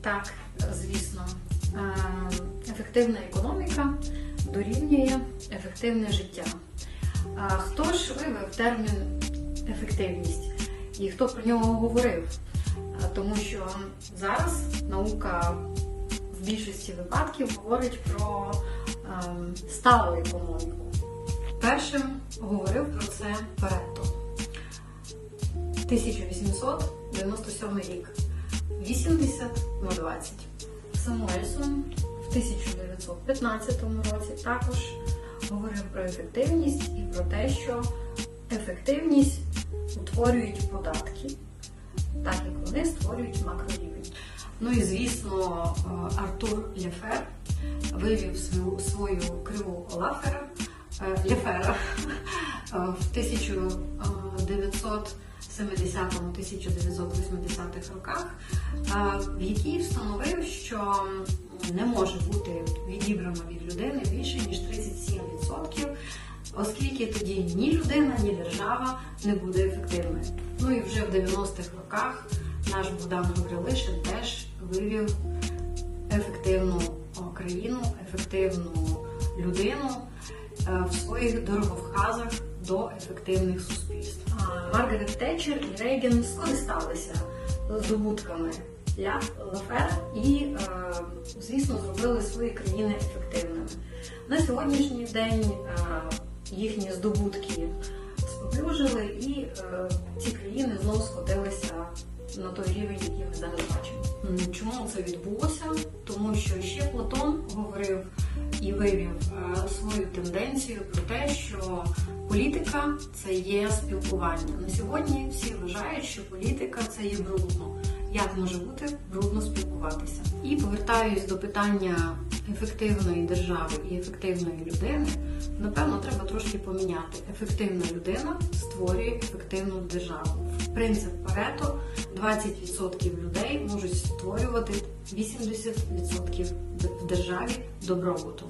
Так, звісно. Е, Ефективна економіка дорівнює ефективне життя. Хто ж вивів термін ефективність і хто про нього говорив? Тому що зараз наука в більшості випадків говорить про сталу економіку. Першим говорив про це Паретто. 1897 рік. 80-20. Самуельсон в 1915 році також говорив про ефективність і про те, що ефективність утворюють податки, так як вони створюють макрорівень. Ну і звісно, е, Артур Лефер вивів свою свою криву Лафера е, Лефера е, в 1900. 70-1980-х роках, е, в якій встановив, що не може бути відібрано від людини більше ніж 37%, оскільки тоді ні людина, ні держава не буде ефективною. Ну і вже в 90-х роках наш Богдан Гаврилишин теж вивів ефективну країну, ефективну людину е, в своїх дороговказах до ефективних суспільств. Маргарет Тетчер і Рейген скористалися здобутками Ля Лафера і, е, звісно, зробили свої країни ефективними. На сьогоднішній день е, їхні здобутки споплюжили, і е, ці країни знову скотилися на той рівень, який ми зараз бачимо. Чому це відбулося? Тому що ще Платон говорив і вивів е, свою тенденцію про те, що політика це є спілкування. На сьогодні всі вважають, що політика це є брудно. Як може бути брудно спілкуватися? І повертаюсь до питання ефективної держави і ефективної людини. Напевно, треба трошки поміняти. Ефективна людина створює ефективну державу. Принцип Парето 20% людей можуть створювати 80% в державі добробуту.